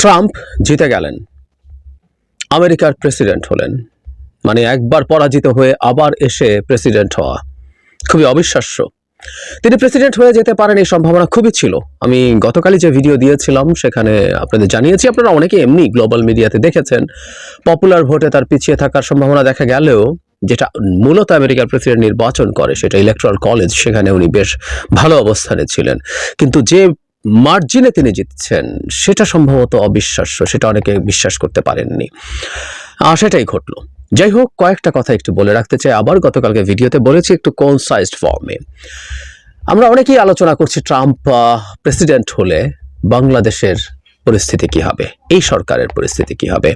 Trump জিতে গেলেন। আমেরিকার প্রেসিডেন্ট হলেন। মানে একবার পরাজিত হয়ে আবার এসে প্রেসিডেন্ট হওয়া। খুবই অবিশ্বাস্য। তিনি প্রেসিডেন্ট হয়ে যেতে পারেন এই সম্ভাবনা খুবই ছিল। আমি গতকালই যে ভিডিও দিয়েছিলাম, সেখানে আপনাদের জানিয়েছি, আপনারা অনেকে এমনি গ্লোবাল মিডিয়াতে দেখেছেন, পপুলার ভোটে তার পিছিয়ে থাকার সম্ভাবনা দেখা গেলেও, যেটা মূলত আমেরিকার প্রেসিডেন্ট নির্বাচন করে, সেটা ইলেকট্রাল কলেজ, সেখানে উনি বেশ ভালো অবস্থানে ছিলেন। কিন্তু যে মার্জিনে তিনি জিতছেন, সেটা সম্ভবত অবিশ্বাস্য, সেটা অনেকে বিশ্বাস করতে পারেননি। আর সেটাই ঘটলো। যাই হোক, কয়েকটা কথা একটু বলে রাখতে চাই। আবার গতকালকে ভিডিওতে বলেছি একটু কনসাইজড ফর্মে আমরা অনেকেই আলোচনা করছি ট্রাম্প প্রেসিডেন্ট হলে বাংলাদেশের পরিস্থিতি কি হবে, এই সরকারের পরিস্থিতি কি হবে।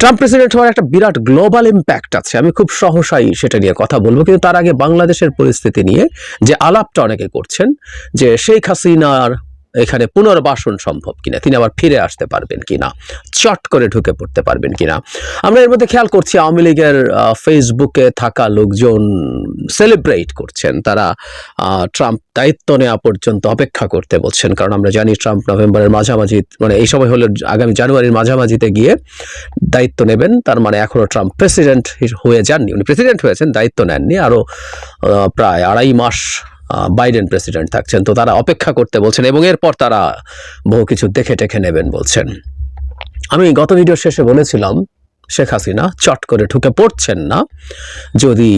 ট্রাম্প প্রেসিডেন্ট হওয়ার একটা বিরাট গ্লোবাল ইম্প্যাক্ট আছে। আমি খুব সহসাই সেটা নিয়ে কথা বলব, কিন্তু তার আগে বাংলাদেশের পরিস্থিতি নিয়ে যে আলাপটা অনেকে করছেন, যে শেখ হাসিনার এখানে পুনর্বাসন সম্ভব কিনা, তিনি আবার ফিরে আসতে পারবেন কিনা, চট করে ঢুকে পড়তে পারবেন কিনা। আমরা এর মধ্যে খেয়াল করছি, আওয়ামী লীগের ফেসবুকে থাকা লোকজন সেলিব্রেট করছেন। তারা ট্রাম্প দায়িত্ব নেওয়া পর্যন্ত অপেক্ষা করতে বলছেন। কারণ আমরা জানি ট্রাম্প নভেম্বরের মাঝামাঝি মানে এই সময় হলে আগামী জানুয়ারির মাঝামাঝিতে গিয়ে দায়িত্ব নেবেন। তার মানে এখনও ট্রাম্প প্রেসিডেন্ট হয়ে যাননি। উনি প্রেসিডেন্ট হয়েছেন, দায়িত্ব নেননি। আরও প্রায় আড়াই মাস বাইডেন প্রেসিডেন্ট থাকছেন। তো তারা অপেক্ষা করতে বলছেন এবং এরপর তারা বহু কিছু দেখে টেখে নেবেন বলছেন। আমি গত ভিডিও শেষে বলেছিলাম, শেখ হাসিনা চট করে ঢুকে পড়ছেন না যদি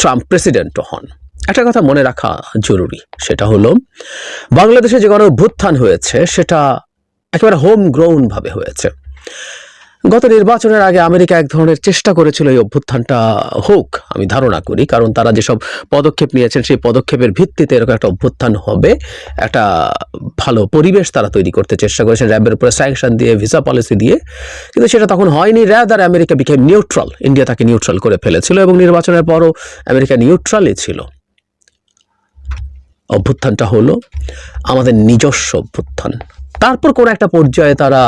ট্রাম্প প্রেসিডেন্টও হন। একটা কথা মনে রাখা জরুরি, সেটা হলো বাংলাদেশে যে গণ অভ্যুত্থান হয়েছে, সেটা একেবারে হোম গ্রাউন্ড ভাবে হয়েছে। গত নির্বাচনের আগে আমেরিকা এক ধরনের চেষ্টা করেছিল এই অভ্যুত্থানটা হোক, আমি ধারণা করি, কারণ তারা যেসব পদক্ষেপ নিয়েছেন সেই পদক্ষেপের ভিত্তিতে এরকম একটা অভ্যুত্থান হবে, একটা ভালো পরিবেশ তারা তৈরি করতে চেষ্টা করেছেন, র্যাবের উপরে স্যাংশন দিয়ে ভিসা পলিসি দিয়ে, কিন্তু সেটা তখন হয়নি rather America became neutral India তাকে নিউট্রাল করে ফেলেছিল এবং নির্বাচনের পরও আমেরিকা নিউট্রালই ছিল। অভ্যুত্থানটা হলো আমাদের নিজস্ব অভ্যুত্থান। তারপর কোনো একটা পর্যায়ে তারা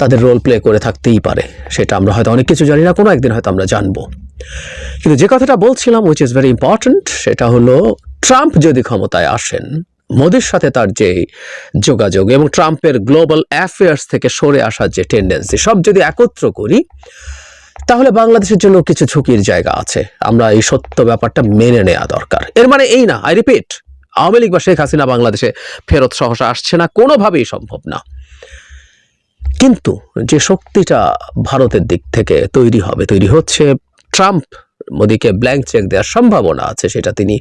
তাদের রোল প্লে করে থাকতেই পারে। সেটা আমরা হয়তো অনেক কিছু জানি না, কোনো একদিন হয়তো আমরা জানব। কিন্তু যে কথাটা বলছিলাম উইচ ইজ ভেরি ইম্পর্ট্যান্ট সেটা হলো ট্রাম্প যদি ক্ষমতায় আসেন, মোদির সাথে তার যে যোগাযোগ এবং ট্রাম্পের গ্লোবাল অ্যাফেয়ার্স থেকে সরে আসার যে টেন্ডেন্সি সব যদি একত্র করি, তাহলে বাংলাদেশের জন্য কিছু ঝুঁকির জায়গা আছে। আমরা এই সত্য ব্যাপারটা মেনে নেওয়া দরকার। এর মানে এই না আই রিপিট আওয়ামী লীগ বা শেখ হাসিনা বাংলাদেশে ফেরত সহসা আসছে না, কোনোভাবেই সম্ভব না। কিন্তু যে শক্তিটা ভারতের দিক থেকে তৈরি হবে, তৈরি হচ্ছে ট্রাম্প, মোদীকে ব্ল্যাঙ্ক চেক দেওয়ার সম্ভাবনা আছে, সেটা তিনি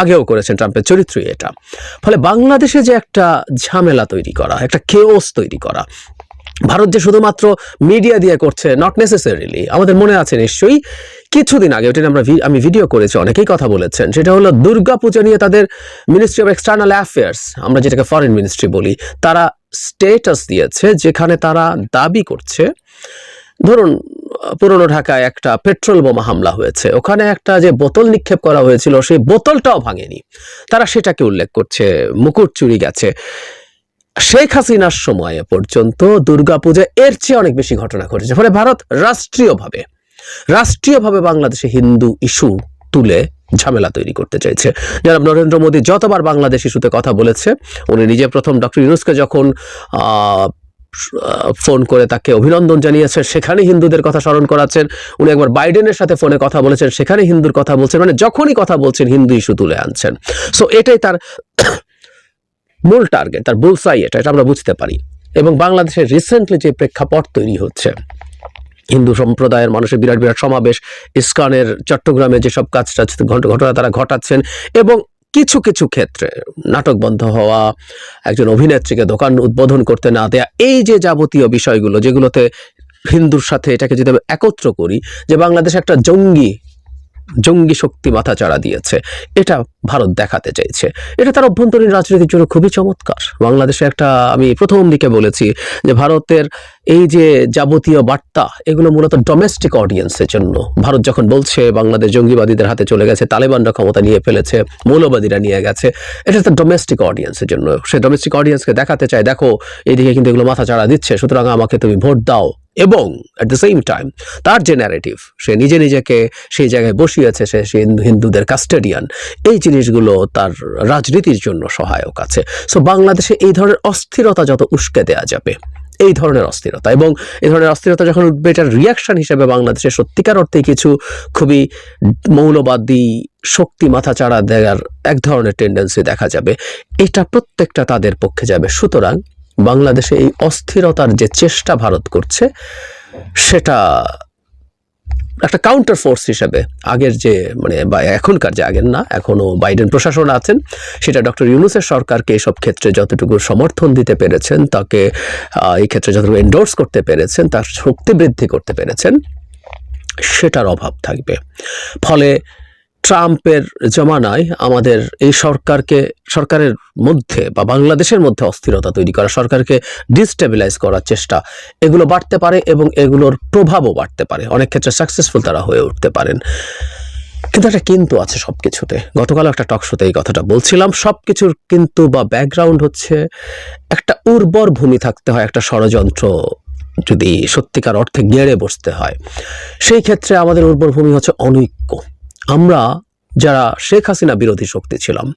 আগেও করেছেন ট্রাম্পের চরিত্রই এটা। ফলে বাংলাদেশে যে একটা ঝামেলা তৈরি করা, একটা কেওস তৈরি করা, ভারত যে শুধুমাত্র মিডিয়া দিয়ে করছে নট নেসেসারিলি আমাদের মনে আছে নিশ্চয়ই, কিছুদিন আগে ওটা আমরা আমি ভিডিও করেছি, অনেকেই কথা বলেছেন, সেটা হলো দুর্গা পূজা নিয়ে তাদের মিনিস্ট্রি অফ এক্সটার্নাল অ্যাফেয়ার্স আমরা যেটাকে ফরেন মিনিস্ট্রি বলি, তারা স্টেটাস দিয়েছে, যেখানে তারা দাবি করছে, ধরুন, পুরনো ঢাকায় একটা পেট্রোল বোমা হামলা হয়েছে, ওখানে একটা যে বোতল নিক্ষেপ করা হয়েছিল, সেই বোতলটাও ভাঙেনি। তারা সেটাকে উল্লেখ করছে, মুকুট চুরি গেছে। শেখ হাসিনার সময়ে পর্যন্ত দুর্গাপূজা এর চেয়ে অনেক বেশি ঘটনা ঘটেছে, ফলে ভারত রাষ্ট্রীয়ভাবে রাষ্ট্রীয়ভাবে বাংলাদেশে হিন্দু ইস্যু তুলে ঝামেলা তৈরি করতে চাইছে। জনাব নরেন্দ্র মোদী যতবার বাংলাদেশ ইস্যুতে কথা বলেছে, উনি নিজে প্রথম ডক্টর ইউনুসকে যখন ফোন করে তাকে অভিনন্দন জানিয়েছেন সেখানে হিন্দুদের কথা স্মরণ করাচ্ছেন। উনি একবার বাইডেনের সাথে ফোনে কথা বলেছেন সেখানে হিন্দুর কথা বলছেন মানে যখনই কথা বলছেন, হিন্দু ইস্যু তুলে আনছেন। সো এটাই তার মূল টার্গেট, তার বুলসাই এটা এটা আমরা বুঝতে পারি। এবং বাংলাদেশের রিসেন্টলি যে প্রেক্ষাপট তৈরি হচ্ছে হিন্দু সম্প্রদায়ের মানুষের বিরাট বিরাট সমাবেশ, ইস্কনের চট্টগ্রামে যেসব কাজ টাজ ঘটনা তারা ঘটাচ্ছেন এবং কিছু কিছু ক্ষেত্রে নাটক বন্ধ হওয়া, একজন অভিনেত্রীকে দোকান উদ্বোধন করতে না দেয়া, এই যে যাবতীয় বিষয়গুলো যেগুলোতে হিন্দুর সাথে এটাকে যদি আমি একত্র করি যে বাংলাদেশ একটা জঙ্গি জঙ্গি শক্তি মাথা চাড়া দিয়েছে। এটা ভারত দেখাতে চাইছে। এটা তার অভ্যন্তরীণ রাজনীতির জন্য খুবই চমৎকার। বাংলাদেশে একটা, আমি প্রথম দিকে বলেছি যে ভারতের এই যে যাবতীয় বার্তা, এগুলো মূলত ডোমেস্টিক অডিয়েন্সের জন্য। ভারত যখন বলছে বাংলাদেশ জঙ্গিবাদীদের হাতে চলে গেছে, তালেবানরা ক্ষমতা নিয়ে ফেলেছে, মৌলবাদীরা নিয়ে গেছে, এটা তো ডোমেস্টিক অডিয়েন্সের জন্য। সে ডোমেস্টিক অডিয়েন্সকে দেখাতে চায়, দেখো এইদিকে কিন্তু এগুলো মাথা চাড়া দিচ্ছে, সুতরাং আমাকে তুমি ভোট দাও। এবং অ্যাট দ্য সেম টাইম তার যে ন্যারেটিভ সে নিজে নিজেকে সেই জায়গায় বসিয়েছে, সে সে হিন্দুদের কাস্টেডিয়ান এই জিনিসগুলো তার রাজনীতির জন্য সহায়ক আছে। সো বাংলাদেশে এই ধরনের অস্থিরতা যত উস্কে দেওয়া যাবে, এই ধরনের অস্থিরতা এবং এই ধরনের অস্থিরতা যখন উঠবে, এটার রিয়াকশন হিসেবে বাংলাদেশে সত্যিকার অর্থে কিছু খুবই মৌলবাদী শক্তি মাথা চাড়া দেওয়ার এক ধরনের টেন্ডেন্সি দেখা যাবে। এটা প্রত্যেকটা তাদের পক্ষে যাবে। সুতরাং বাংলাদেশে এই অস্থিরতার যে চেষ্টা ভারত করছে, সেটা একটা কাউন্টার ফোর্স হিসেবে আগের যে মানে বা এখনকার যে আগের না, এখনও বাইডেন প্রশাসন আছেন, সেটা ডক্টর ইউনুসের সরকারকে এসব ক্ষেত্রে যতটুকু সমর্থন দিতে পেরেছেন, তাকে এই ক্ষেত্রে যতটুকু এন্ডোর্স করতে পেরেছেন, তার শক্তি বৃদ্ধি করতে পেরেছেন, সেটার অভাব থাকবে। ফলে ট্রাম্পের জমানায় আমাদের এই সরকারকে, সরকারের মধ্যে বা বাংলাদেশের মধ্যে অস্থিরতা তৈরি করা, সরকারকে ডিস্টেবিলাইজ করার চেষ্টা, এগুলো বাড়তে পারে এবং এগুলোর প্রভাবও বাড়তে পারে। অনেক ক্ষেত্রে সাকসেসফুল তারা হয়ে উঠতে পারেন। কিন্তু একটা কিন্তু আছে সব কিছুতে গতকাল একটা টক শোতে এই কথাটা বলছিলাম। সব কিছুর কিন্তু বা ব্যাকগ্রাউন্ড হচ্ছে একটা উর্বর ভূমি থাকতে হয়, একটা ষড়যন্ত্র যদি সত্যিকার অর্থে গেড়ে বসতে হয়। সেই ক্ষেত্রে আমাদের উর্বর ভূমি হচ্ছে অনৈক্য। আমরা যারা শেখ হাসিনা বিরোধী শক্তি ছিলাম,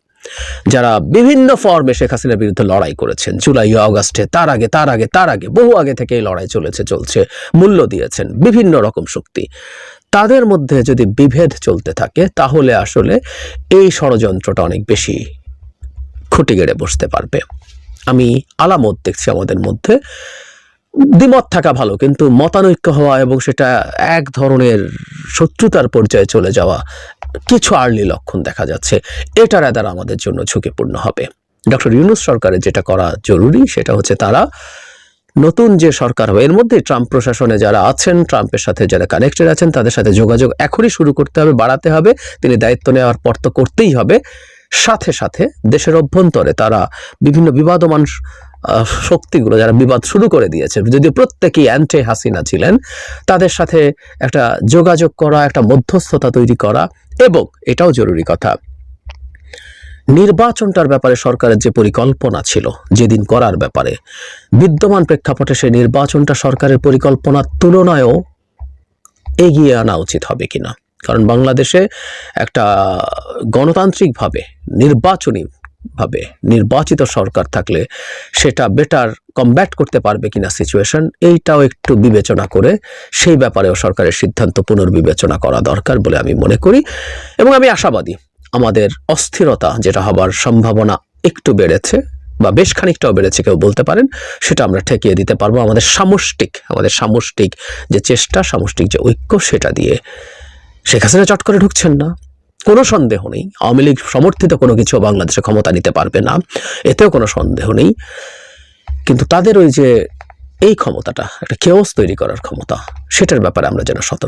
যারা বিভিন্ন ফর্মে শেখ হাসিনার বিরুদ্ধে লড়াই করেছেন, জুলাই আগস্টে তার আগে তার আগে তার আগে, বহু আগে থেকে এই লড়াই চলেছে, চলছে, মূল্য দিয়েছেন বিভিন্ন রকম শক্তি। তাদের মধ্যে যদি বিভেদ চলতে থাকে, তাহলে আসলে এই ষড়যন্ত্রটা অনেক বেশি খুঁটি গেড়ে বসতে পারবে। আমি আলামত দেখছি আমাদের মধ্যে। দ্বিমত থাকা ভালো, কিন্তু মতানৈক্য হওয়া এবং সেটা এক ধরনের শত্রুতার পর্যায়ে চলে যাওয়া কিছু আর্লি লক্ষণ দেখা যাচ্ছে। এটা রাদার আমাদের জন্য ঝুঁকিপূর্ণ হবে। ডক্টর ইউনুস সরকারের যেটা করা জরুরি সেটা হচ্ছে তারা নতুন যে সরকার হবে, এর মধ্যে ট্রাম্প প্রশাসনে যারা আছেন, ট্রাম্পের সাথে যারা কানেক্টেড আছেন, তাদের সাথে যোগাযোগ এখনই শুরু করতে হবে, বাড়াতে হবে। তিনি দায়িত্ব নেওয়ার পর তো করতেই হবে। সাথে সাথে দেশের অভ্যন্তরে তারা বিভিন্ন বিবাদমান শক্তিগুলো যারা বিবাদ শুরু করে দিয়েছে। যদিও প্রত্যেকেই অ্যান্টি হাসিনা ছিলেন, তাদের সাথে একটা যোগাযোগ করা, একটা মধ্যস্থতা তৈরি করা এবং এটাও জরুরি কথা। নির্বাচনটার ব্যাপারে সরকারের যে পরিকল্পনা ছিল, যেদিন করার ব্যাপারে, বিদ্যমান প্রেক্ষাপটে সেই নির্বাচনটা সরকারের পরিকল্পনার তুলনায়ও এগিয়ে আনা উচিত হবে কিনা। কারণ বাংলাদেশে একটা গণতান্ত্রিকভাবে নির্বাচনী ভাবে নির্বাচিত সরকার থাকলে সেটা বেটার কমব্যাট করতে পারবে কিনা সিচুয়েশন এইটাও একটু বিবেচনা করে সেই ব্যাপারেও সরকারের সিদ্ধান্ত পুনর্বিবেচনা করা দরকার বলে আমি মনে করি এবং আমি আশাবাদী আমাদের অস্থিরতা যেটা হবার সম্ভাবনা একটু বেড়েছে বা বেশ খানিকটাও বেড়েছে, কেউ বলতে পারেন, সেটা আমরা ঠেকিয়ে দিতে পারব। আমাদের সামষ্টিক আমাদের সামষ্টিক যে চেষ্টা, সামষ্টিক যে ঐক্য, সেটা দিয়ে শেখ হাসিনা চট করে ঢুকছেন না। কোনো সন্দেহ নেই। আওয়ামী লীগ সমর্থিত কোনো কিছু বাংলাদেশে ক্ষমতা নিতে পারবে না। এতেও কোনো সন্দেহ নেই। কিন্তু তাদের ওই যে এই ক্ষমতাটা, একটা কেওস তৈরি করার ক্ষমতা, সেটার ব্যাপারে আমরা যেন সতর্ক